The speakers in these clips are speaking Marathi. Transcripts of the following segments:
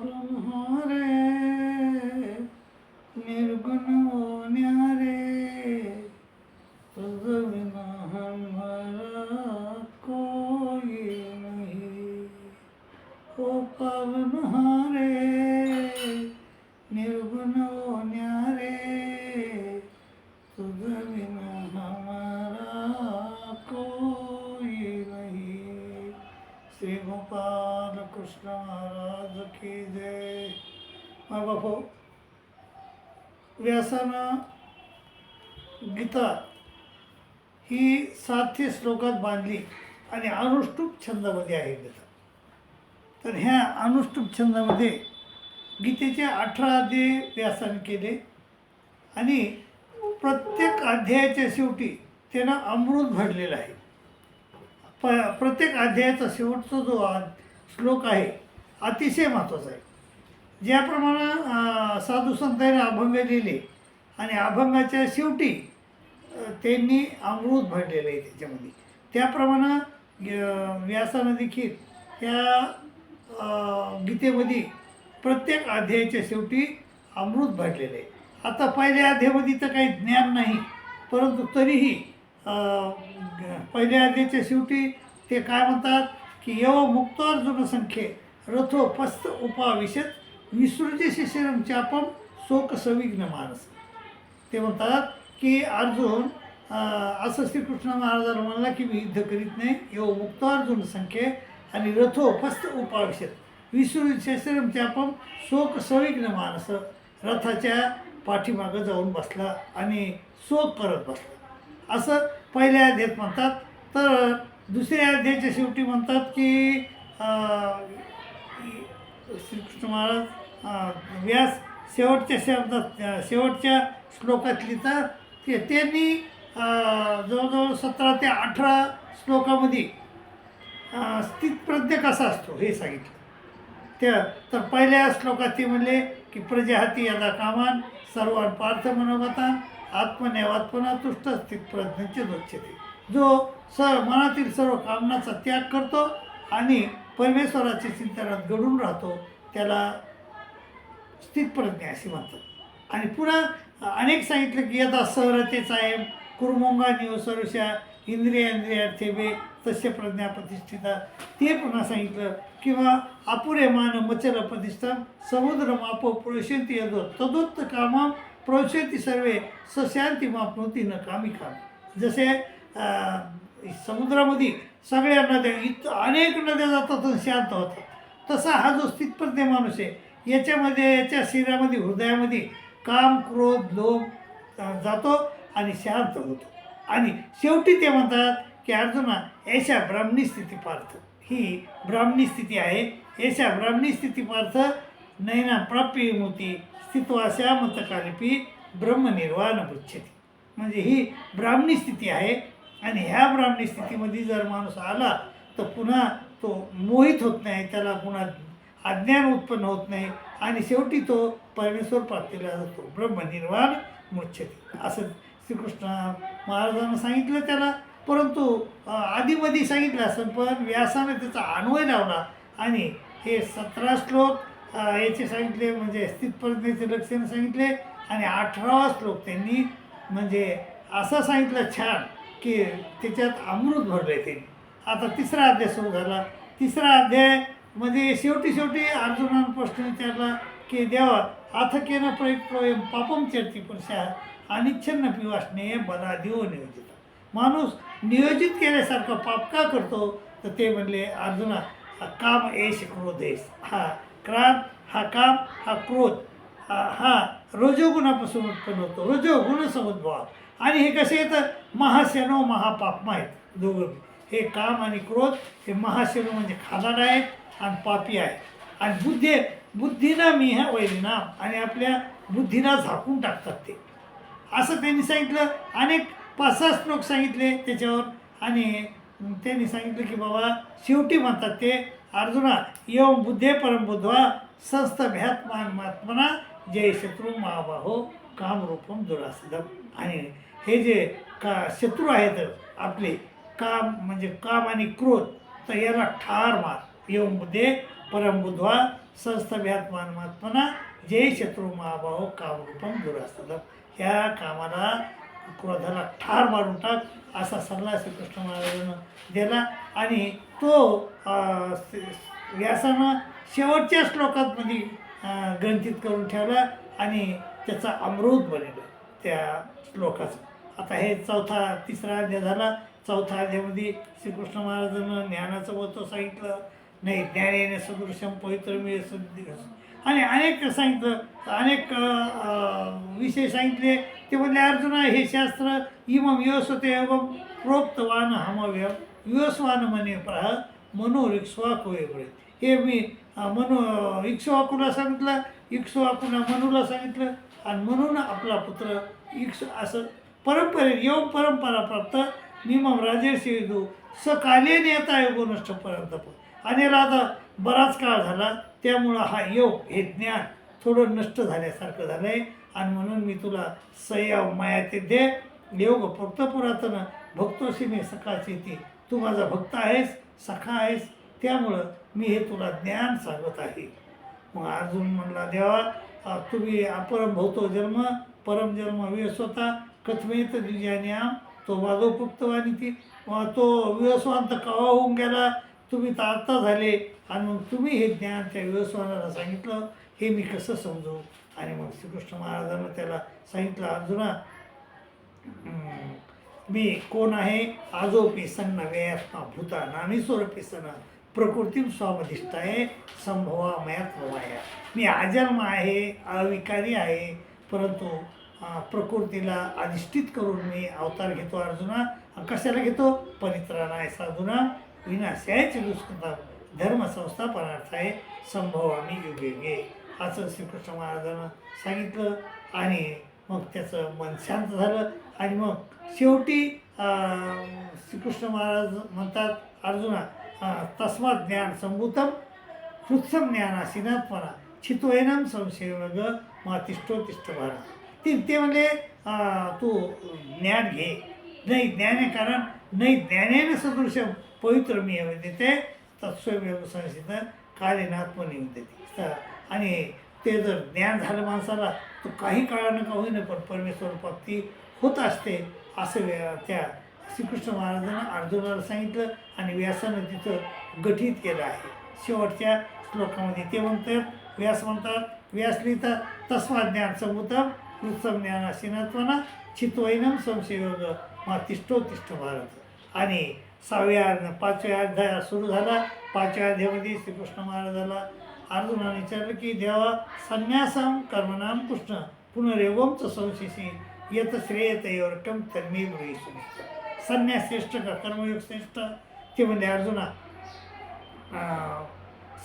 মরণ হরে व्यासानं गीता ही सातशे श्लोकात बांधली आणि अनुष्टुप छंदामध्ये आहे गीता. तर ह्या अनुष्टुप छंदामध्ये गीतेचे अठरा अध्याय व्यासाने केले आणि प्रत्येक अध्यायाच्या शेवटी त्यानं अमृत भरलेलं आहे. प प्रत्येक अध्यायाचा शेवटचा जो श्लोक आहे अतिशय महत्त्वाचा आहे. ज्याप्रमाणे साधू संतांनी अभंग लिहिले आणि अभंगाच्या शेवटी त्यांनी अमृत भरलेलं आहे त्याच्यामध्ये. त्याप्रमाणे व्यासानं देखील त्या गीतेमध्ये प्रत्येक अध्यायाच्या शेवटी अमृत भरलेलं आहे. आता पहिल्या अध्यायामध्ये तर काही ज्ञान नाही परंतु तरीही पहिल्या अध्यायाच्या शेवटी ते काय म्हणतात की यव मुक्तार्जुन संख्ये रथो पस्त उपाविशत विसृजे शिशिरम चापम शोक सविघ्न मानस. ते म्हणतात की अर्जुन असं श्रीकृष्ण महाराजाला म्हणला की मी युद्ध करीत नाही यो मुक्तार्जुन संख्ये आणि रथो फस्त उपाविशत. विसृजी शिशिरम चापम शोक सविघ्न मानस. रथाच्या पाठीमागं जाऊन बसला आणि शोक करत बसला. असं पहिल्या अध्यात म्हणतात. तर दुसऱ्या अध्यायाच्या शेवटी म्हणतात की श्रीकृष्ण महाराज व्यास शेवटच्या शब्दात शेवटच्या श्लोकात लिहितात ते त्यांनी जवळजवळ सतरा ते अठरा श्लोकामध्ये स्थितप्रज्ञ कसा असतो हे सांगितलं. त्या तर पहिल्या श्लोकात ते म्हणले की प्रजाहाती याला कामान सर्वान पार्थ मनोगता आत्मनेवात्मना तुष्ट स्थित प्रज्ञाचे दोच्छते जो सर मनातील सर्व कामनाचा त्याग करतो आणि परमेश्वराच्या चिंतनात घडून राहतो त्याला स्थितप्रज्ञा असे म्हणतात. आणि पुन्हा अनेक सांगितलं की यदा सहरतेचा आहे. कुर्मोंगा निव सर्वशा इंद्रियार्थे बे तस्य प्रज्ञा प्रतिष्ठिता ते पुन्हा सांगितलं. किंवा अपुरे मान मचल प्रतिष्ठा समुद्र माप प्रशंती यदो तदोत्त कामा प्रवशंती सर्वे सशांती मापनोती न कामी काम. जसे समुद्रामध्ये सगळ्या नद्या इत अनेक नद्या जातात शांत होतात. तसा हा जो स्थितप्रज्ञ माणूस आहे याच्यामध्ये याच्या शरीरामध्ये हृदयामध्ये काम क्रोध लोभ जातो आणि शांत होतो. आणि शेवटी ते म्हणतात की अर्जुना ऐशा ब्राह्मणी स्थिती पार्थ. ही ब्राह्मणी स्थिती आहे. ऐशा ब्राह्मणी स्थिती पार्थ नैना प्राप्य मोती स्थित्वाशा मतकालिपी ब्रह्मनिर्वाण पृच्छती. म्हणजे ही ब्राह्मणी स्थिती आहे. आणि ह्या ब्राह्मणी स्थितीमध्ये जर माणूस आला तर पुन्हा तो मोहित होत नाही त्याला पुन्हा अज्ञान उत्पन्न होत नाही आणि शेवटी तो परमेश्वर प्राप्तीला जातो. ब्रह्मनिर्वाण मुच्छती. असं श्रीकृष्ण महाराजांना सांगितलं त्याला. परंतु आधीमध्ये सांगितलं असं पण व्यासाने त्याचा अन्वय लावला आणि हे सतरा श्लोक याचे सांगितले म्हणजे स्थितप्रज्ञेचे लक्षण सांगितले आणि अठरावा श्लोक त्यांनी म्हणजे असं सांगितलं छान की त्याच्यात अमृत भरलं आहे त्यांनी. आता तिसरा अध्याय सुरू झाला. तिसरा अध्याय म्हणजे शेवटी शेवटी अर्जुनानं प्रश्न विचारला की देवा अथ केन प्रयुक्त पापम चर्ची पुरुषा अनिच्छन्न पिवासने बला देव नियोजित. माणूस नियोजित केल्यासारखं पाप का करतो? तर ते म्हणले अर्जुना हा काम एश क्रोध हा क्रांत हा काम हा क्रोध. हा रजोगुणापासून उत्पन्न होतो. रजोगुण समुद्भव आणि हे कसे येतं? महाशनो महापाप आहेत दोघं. हे काम आणि क्रोध हे महाशनो म्हणजे खादाड आहेत. आणि पापी आहे. आणि बुद्धी बुद्धीना मी ह्या वैरीना आणि आपल्या बुद्धीना झाकून टाकतात ते. असं त्यांनी सांगितलं. अनेक पाच सहा श्लोक सांगितले त्याच्यावर. आणि त्यांनी सांगितलं की बाबा शेवटी म्हणतात ते अर्जुना येऊन बुद्धे परमबुद्ध्वा संस्थभ्यात्मान महात्मना जय शत्रू महाबाहो कामरूपम दुरासदम आणि हे जे का शत्रू आहेत आपले काम म्हणजे काम आणि क्रोध तर याला ठार मार. एवं बुद्धे परमबुद्ध्वा संस्थभ्यात्मात्मना जय शत्रू महाभाव कामरूपम दुरास्तम. ह्या कामाला क्रोधाला ठार मारून टाक असा सल्ला श्रीकृष्ण महाराजानं दिला. आणि तो व्यासानं शेवटच्या श्लोकातमध्ये म्हणजे, ग्रंथित करून ठेवला आणि त्याचा अमृत बनलं त्या श्लोकाचं. आता हे चौथा तिसरा अध्याय झाला. चौथा अध्यायामध्ये श्रीकृष्ण महाराजानं ज्ञानाचं महत्त्व सांगितलं. नाही ज्ञान येणे सदृशम पवित्र मिळे आणि अनेक सांगितलं अनेक विषय सांगितले. ते म्हणले अर्जुना हे शास्त्र इमम योसते एवम प्रोक्तवान हमव्य योसवान मने प्रह मनोरिक्ष्वा कोयबळे हे मी मनो इक्ष्वाकूला सांगितलं इक्ष्वाकूला मनूला सांगितलं आणि म्हणून आपला पुत्र इक्ष असं परंपरे योग परंपरा प्राप्त निमम राजेश विदू सकाले नेता योग नष्ट पर्यंत आणि राधा आता बराच काळ झाला त्यामुळं हा योग हे ज्ञान थोडं नष्ट झाल्यासारखं झालं आहे आणि म्हणून मी तुला सय्याव माया ते दे योग फक्त पुरातन भक्तोशी मी सकाळची ती. तू माझा भक्त आहेस सखा आहेस त्यामुळं मी हे तुला ज्ञान सांगत आहे. मग अर्जुन म्हणला देवा तुम्ही अपरम भवतो जन्म परम जन्म विवस्वता कथमेत द्विजान्याम तो वादोपुक्तवानी ती तो विवस्वांत कवा होऊन गेला? तुम्ही तर आत्ता झाले आणि मग तुम्ही हे ज्ञान त्या विवस्वानाला सांगितलं हे मी कसं समजू? आणि मग श्रीकृष्ण महाराजांना त्याला सांगितलं अर्जुना मी कोण आहे? आजोपी सन्न व्ययात्मा भूता नामी स्वरूपी सन प्रकृती स्वामधिष्ठ आहे संभवा मयात मी आजन्म आहे अविकारी आहे परंतु प्रकृतीला अधिष्ठित करून मी अवतार घेतो अर्जुना. कशाला घेतो? परित्राणाय साधुना विनाशायचे दुष्कृता धर्मसंस्थापनार्थ आहे संभव आम्ही युगे घे असं श्रीकृष्ण महाराजांना सांगितलं आणि मग त्याचं मन शांत झालं आणि मग शेवटी श्रीकृष्ण महाराज म्हणतात अर्जुना तस्मात ज्ञान संभूतम कृत्सम ज्ञानासीनात्मना संशय ग मातिष्ठो तिष्ठ भारत ते ते म्हणजे तू ज्ञान घे नाही ज्ञाने कारण नाही ज्ञानेन सदृशम पवित्र मी देते म्हणजे तत्स्वयं संसित कालेनात्मनी देते आणि ते जर ज्ञान झालं माणसाला तर काही काळानं का होईना पण परमेश्वर प्राप्ती होत असते असं त्या श्रीकृष्ण महाराजांना अर्जुनाला सांगितलं आणि व्यासानं तिथं गठीत केलं आहे. शेवटच्या श्लोकामध्ये ते म्हणतात व्यास म्हणतात व्यास लिहितात तस्मा ज्ञान समुतम कृत्सम ज्ञान असिनात्मना चित्वैनम संशयोग मा तिष्ठो तिष्ठ भारत. आणि सहाव्या अर्ध्या पाचव्या अध्याय सुरू झाला. पाचव्या अध्यायामध्ये श्रीकृष्ण महाराजाला अर्जुनाने विचारलं की देवा संन्यासाम कर्मनाम कृष्ण पुनरेवमच संशेषी यत श्रेयतयोरकम तन्मे ब्रही सुनिश्चित संन्यास श्रेष्ठ का? कर्मयोग श्रेष्ठ? ते म्हणले अर्जुना अं,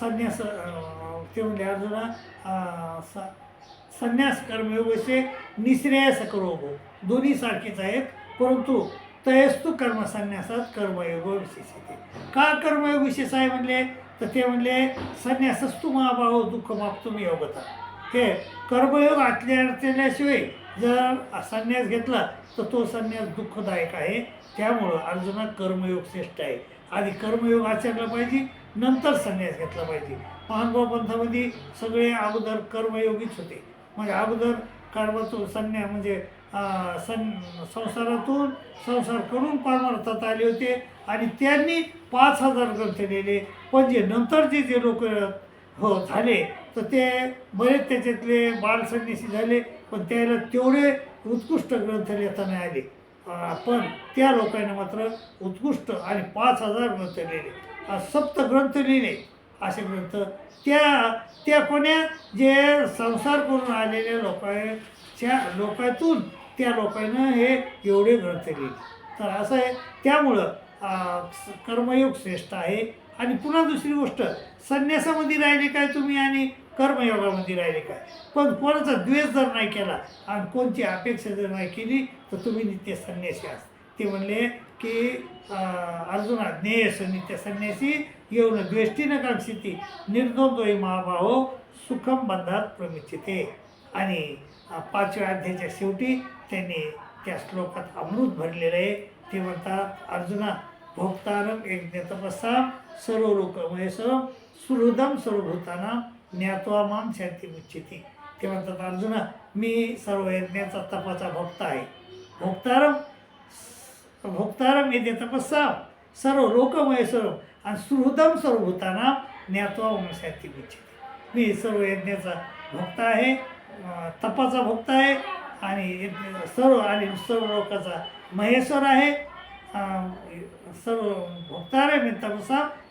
संन्यास अं, ते म्हणले अर्जुना अं, स- संन्यास कर्मयोगचे निश्रेयस करो दोन्ही सारखेच आहेत परंतु तयस्तु कर्म संन्यासात कर्मयोग विशेष येते का कर्मयोग विशेष आहे म्हणले? तर ते म्हणले संन्यासस्तु महाभाव दुःख मापतो योगता. हे कर्मयोग आतल्या अडचण्याशिवाय जर संन्यास घेतला तर तो संन्यास दुःखदायक आहे. त्यामुळं अर्जुना कर्मयोग श्रेष्ठ आहे. आधी कर्मयोग आचरला पाहिजे नंतर संन्यास घेतला पाहिजे. महानुभाव पंथामध्ये सगळे अगोदर कर्मयोगीच होते. म्हणजे अगोदर कर्मातून संन्यास म्हणजे सं संसारातून संसार करून परमार्थात आले होते आणि त्यांनी पाच हजार ग्रंथ लिहिले. पण जे नंतरचे जे लोक हो झाले तर ते बरेच त्याच्यातले बालसन्यासी झाले पण त्याला तेवढे उत्कृष्ट ग्रंथ लिहिता नाही आले पण त्या लोकांना मात्र उत्कृष्ट आणि पाच हजार ग्रंथ लिहिले. सप्त ग्रंथ लिहिले असे ग्रंथ. त्या त्या कोण्या? जे संसार करून आलेल्या लोकांच्या लोकातून त्या लोकांना हे एवढे ग्रंथ तर असं आहे त्यामुळं कर्मयोग श्रेष्ठ आहे. आणि पुन्हा दुसरी गोष्ट संन्यासामध्ये राहिले काय तुम्ही आणि कर्मयोगामध्ये राहिले काय? पण कोणाचा द्वेष जर नाही केला आणि कोणची अपेक्षा जर नाही केली तर तुम्ही नित्य संन्यासी आहात. ते म्हणले की अर्जुना ज्ञेयस नित्य संन्यासी येऊन द्वेष्टी न कांक्षिती निर्द्वंद्वयी महाभाव सुखम बंधात प्रमिचिते आणि पाचव्या अध्यायाच्या शेवटी त्यांनी त्या श्लोकात अमृत भरलेलं आहे. ते म्हणतात अर्जुना भोक्तारम एक तपस्सा सर्व लोकमयस सुहृदम सर्वभूताना ज्ञात्वा माम शांती मुच्छिती ते म्हणतात अर्जुना मी सर्व यज्ञाचा तपाचा भक्त आहे. भोक्तारम भोक्तारम येते तपस्सा सर्व लोकमय सर्व आणि सुहृदम सर्वभूताना ज्ञात्वा माम शांती मुच्छिती मी सर्व यज्ञाचा भोक्ता आहे. तपाचा भक्त आहे आणि सर्व आणि सर्व लोकाचा महेश्वर आहे. सर्व भोक्तारे मी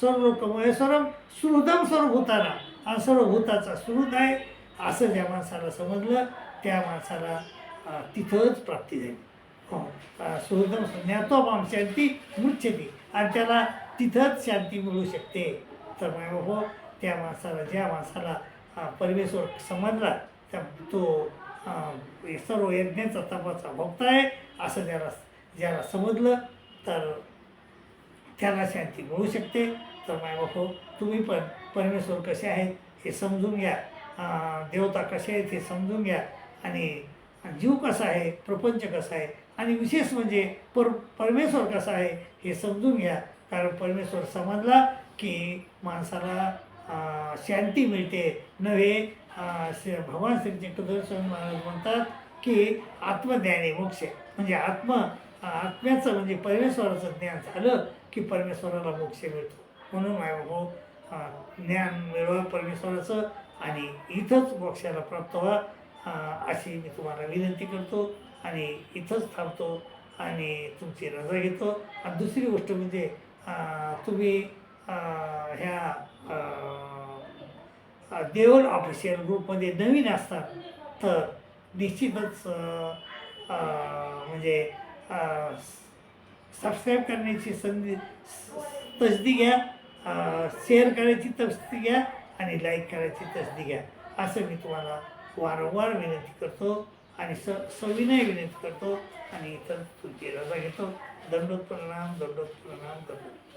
सर्व लोक महेश्वरम सुहृदम सर्व भूताना. सर्वभूताचा सर्व भूताचा सुहृद आहे. असं ज्या माणसाला समजलं त्या माणसाला तिथंच प्राप्ती झाली. हो सुहृदम ज्ञातो माम शांती मुच्छती आणि त्याला तिथंच शांती मिळू शकते. तर हो त्या माणसाला ज्या माणसाला परमेश्वर समजला तो सर्व यज्ञाचा तपाचा भक्त आहे असं ज्याला ज्याला समजलं तर त्याला शांती मिळू शकते. तर मायबापो हो, तुम्ही पण परमेश्वर कसे आहेत हे समजून घ्या. देवता कसे आहेत हे समजून घ्या. आणि जीव कसा आहे प्रपंच कसा आहे आणि विशेष म्हणजे पर परमेश्वर कसा आहे हे समजून घ्या. कारण परमेश्वर समजला की माणसाला शांती मिळते. नव्हे भगवान श्री चक्रधर स्वामी महाराज म्हणतात की आत्मज्ञाने मोक्ष. म्हणजे आत्म आत्म्याचं म्हणजे परमेश्वराचं ज्ञान झालं की परमेश्वराला मोक्ष मिळतो. म्हणून मायबाबू ज्ञान मिळवा परमेश्वराचं आणि इथंच मोक्षाला प्राप्त व्हा अशी मी तुम्हाला विनंती करतो आणि इथंच थांबतो आणि तुमची रजा घेतो. आणि दुसरी गोष्ट म्हणजे तुम्ही ह्या देवल ऑफिशियल ग्रुपमध्ये नवीन असतात. तर निश्चितच म्हणजे सबस्क्राईब करण्याची संधी तसदी घ्या शेअर करायची तसदी घ्या आणि लाईक करायची तसदी घ्या. असं मी तुम्हाला वारंवार विनंती करतो आणि स सविनय विनंती करतो आणि इतर तुमची रजा घेतो. दंडोत प्रणाम दंडोत प्रणाम दंडोत